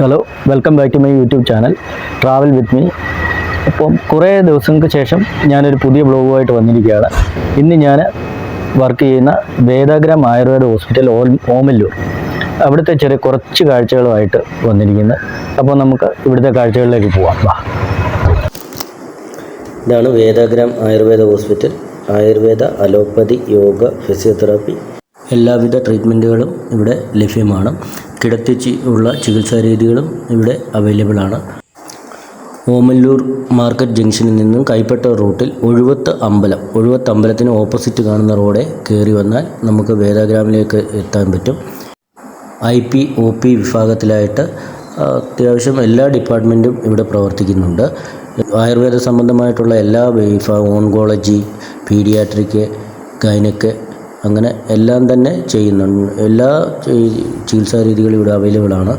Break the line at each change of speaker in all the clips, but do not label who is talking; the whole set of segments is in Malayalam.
Hello welcome back to my YouTube channel travel with me അപ്പം കുറേ ദിവസങ്ങൾക്ക് ശേഷം ഞാനൊരു പുതിയ ബ്ലോഗുമായിട്ട് വന്നിരിക്കുകയാണ്. ഇന്ന് ഞാൻ വർക്ക് ചെയ്യുന്ന വേദാഗ്രാം ആയുർവേദ ഹോസ്പിറ്റൽ ഓമല്ലൂർ. അവിടുത്തെ ചെറിയ കുറച്ച് കാഴ്ചകളുമായിട്ട് വന്നിരിക്കുന്നത് അപ്പോൾ നമുക്ക് ഇവിടുത്തെ കാഴ്ചകളിലേക്ക് പോവാം. വാ.
ഇതാണ് Vedagram Ayurveda hospital Ayurveda allopathy yoga physiotherapy എല്ലാവിധ ട്രീറ്റ്മെന്റുകളും ഇവിടെ ലഭ്യമാണ്. കിടത്തിച്ച് ഉള്ള ചികിത്സാ രീതികളും ഇവിടെ അവൈലബിൾ ആണ്. ഓമല്ലൂർ മാർക്കറ്റ് ജംഗ്ഷനിൽ നിന്നും കൈപ്പറ്റ റൂട്ടിൽ ഒഴുവത്ത് അമ്പലം ഒഴുവത്ത് അമ്പലത്തിന് ഓപ്പോസിറ്റ് കാണുന്ന റോഡെ കയറി വന്നാൽ നമുക്ക് വേദാഗ്രാമിലേക്ക് എത്താൻ പറ്റും. ഐ പി ഒ പി വിഭാഗത്തിലായിട്ട് അത്യാവശ്യം എല്ലാ ഡിപ്പാർട്ട്മെന്റും ഇവിടെ പ്രവർത്തിക്കുന്നുണ്ട്. ആയുർവേദ സംബന്ധമായിട്ടുള്ള എല്ലാ വിഭാഗം ഓൺകോളജി പീഡിയാട്രിക് ഗൈനക്ക് അങ്ങനെ എല്ലാം തന്നെ ചെയ്യുന്നുണ്ട്. എല്ലാ ചികിത്സാ രീതികളും ഇവിടെ അവൈലബിൾ ആണ്.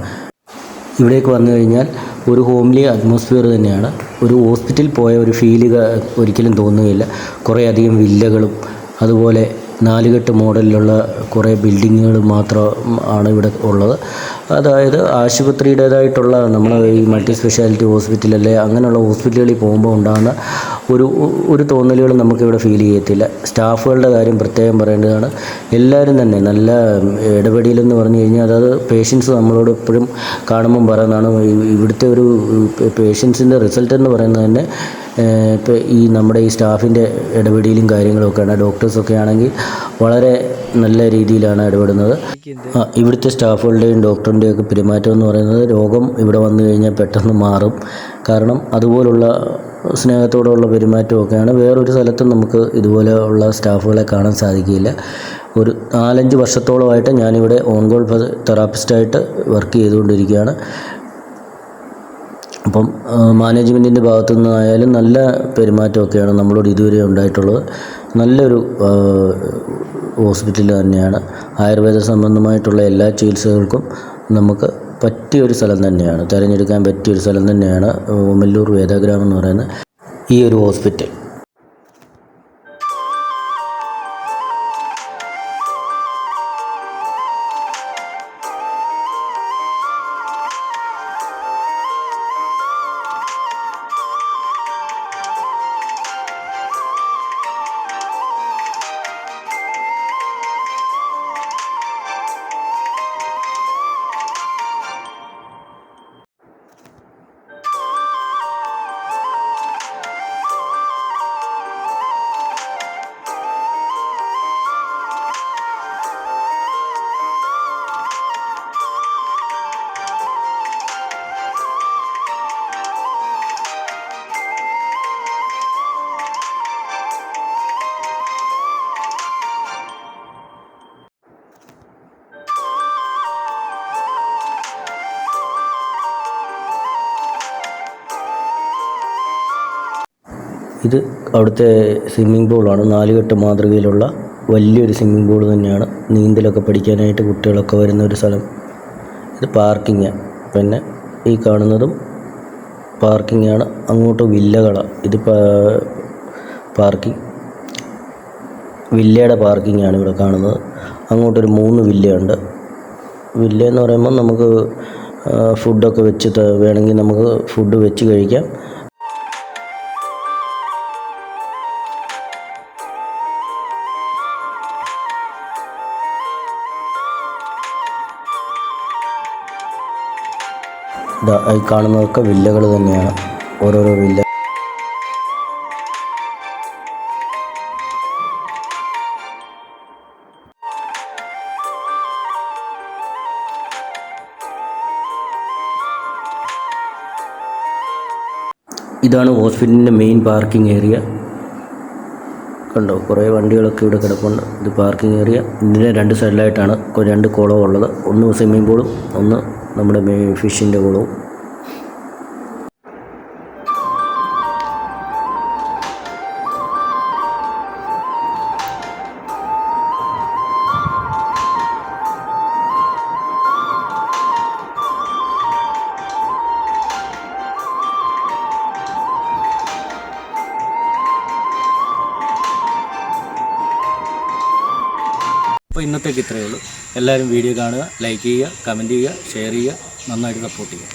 ഇവിടേക്ക് വന്നു കഴിഞ്ഞാൽ ഒരു ഹോംലി അറ്റ്മോസ്ഫിയർ തന്നെയാണ്. ഒരു ഹോസ്പിറ്റലിൽ പോയ ഒരു ഫീൽ ഒരിക്കലും തോന്നുകയില്ല. കുറേയധികം വില്ലകളും അതുപോലെ നാലുകെട്ട് മോഡലിലുള്ള കുറേ ബിൽഡിങ്ങുകൾ മാത്രം ആണ് ഇവിടെ ഉള്ളത്. അതായത് ആശുപത്രിയുടേതായിട്ടുള്ള നമ്മൾ ഈ മൾട്ടി സ്പെഷ്യാലിറ്റി ഹോസ്പിറ്റൽ ഹോസ്പിറ്റലല്ലേ അങ്ങനെയുള്ള ഹോസ്പിറ്റലുകളിൽ പോകുമ്പോൾ ഉണ്ടാകുന്ന ഒരു ഒരു തോന്നലുകൾ നമുക്കിവിടെ ഫീൽ ചെയ്യത്തില്ല. സ്റ്റാഫുകളുടെ കാര്യം പ്രത്യേകം പറയേണ്ടതാണ്. എല്ലാവരും തന്നെ നല്ല ഇടപെടലെന്ന് പറഞ്ഞു കഴിഞ്ഞാൽ അതായത് പേഷ്യൻസ് നമ്മളോട് എപ്പോഴും കാണുമ്പം പറയുന്നതാണ് ഇവിടുത്തെ ഒരു പേഷ്യൻസിന്റെ റിസൾട്ട് എന്ന് പറയുന്നത് തന്നെ ഇപ്പോൾ ഈ നമ്മുടെ ഈ സ്റ്റാഫിന്റെ ഇടപെടലും കാര്യങ്ങളൊക്കെയാണ്. ഡോക്ടേഴ്സൊക്കെ ആണെങ്കിൽ വളരെ നല്ല രീതിയിലാണ് ഇടപെടുന്നത്. ഇവിടുത്തെ സ്റ്റാഫുകളുടെയും ഡോക്ടറിന്റെയും ഒക്കെ പെരുമാറ്റം എന്ന് പറയുന്നത് രോഗം ഇവിടെ വന്നു കഴിഞ്ഞാൽ പെട്ടെന്ന് മാറും. കാരണം അതുപോലുള്ള സ്നേഹത്തോടുള്ള പെരുമാറ്റമൊക്കെയാണ് വേറൊരു സ്ഥലത്തും നമുക്ക് ഇതുപോലെയുള്ള സ്റ്റാഫുകളെ കാണാൻ സാധിക്കില്ല ഒരു നാലഞ്ച് വർഷത്തോളമായിട്ട് ഞാനിവിടെ ഓൺഗോൾ തെറാപ്പിസ്റ്റായിട്ട് വർക്ക് ചെയ്തുകൊണ്ടിരിക്കുകയാണ്. അപ്പം മാനേജ്മെന്റിന്റെ ഭാഗത്തു നിന്നായാലും നല്ല പെരുമാറ്റമൊക്കെയാണ് നമ്മളോട് ഇതുവരെ ഉണ്ടായിട്ടുള്ളത്. നല്ലൊരു ഹോസ്പിറ്റൽ തന്നെയാണ്. ആയുർവേദ സംബന്ധമായിട്ടുള്ള എല്ലാ ചികിത്സകൾക്കും നമുക്ക് പറ്റിയൊരു സ്ഥലം തന്നെയാണ്. തിരഞ്ഞെടുക്കാൻ പറ്റിയൊരു സ്ഥലം തന്നെയാണ് ഓമല്ലൂർ വേദഗ്രാമം എന്ന് പറയുന്ന ഈ ഒരു ഹോസ്പിറ്റൽ. ഇത് അവിടുത്തെ സ്വിമ്മിംഗ് പൂളാണ്. നാലുകെട്ട് മാതൃകയിലുള്ള വലിയൊരു സ്വിമ്മിംഗ് പൂൾ തന്നെയാണ്. നീന്തലൊക്കെ പഠിക്കാനായിട്ട് കുട്ടികളൊക്കെ വരുന്ന ഒരു സ്ഥലം. ഇത് പാർക്കിങ് പിന്നെ ഈ കാണുന്നതും പാർക്കിംഗ് ആണ് അങ്ങോട്ട് വില്ലകളാണ് ഇത് പാർക്കിംഗ് വില്ലയുടെ പാർക്കിംഗ് ആണ് ഇവിടെ കാണുന്നത്. അങ്ങോട്ടൊരു മൂന്ന് വില്ലയുണ്ട്. വില്ല എന്ന് പറയുമ്പോൾ നമുക്ക് ഫുഡൊക്കെ വെച്ച് വേണമെങ്കിൽ നമുക്ക് ഫുഡ് വെച്ച് കഴിക്കാം. ഈ കാണുന്നതൊക്കെ വില്ലകൾ തന്നെയാണ്. ഓരോരോ വില്ല ഇതാണ് ഹോസ്പിറ്റലിന്റെ മെയിൻ പാർക്കിംഗ് ഏരിയ. കണ്ടോ? കുറേ വണ്ടികളൊക്കെ ഇവിടെ കിടപ്പുണ്ട്. ഇത് പാർക്കിംഗ് ഏരിയ ഇതിന്റെ രണ്ട് സൈഡിലായിട്ടാണ് രണ്ട് കുളവും ഉള്ളത്. ഒന്ന് സ്വിമ്മിംഗ് പൂളും ഒന്ന് നമ്മുടെ ഫിഷിന്റെ കുളവും.
അപ്പോൾ ഇന്നത്തേക്ക് ഇത്രയേ ഉള്ളൂ. എല്ലാവരും വീഡിയോ കാണുക ലൈക്ക് ചെയ്യുക കമന്റ് ചെയ്യുക ഷെയർ ചെയ്യുക നന്നായിട്ട് സപ്പോർട്ട് ചെയ്യുക.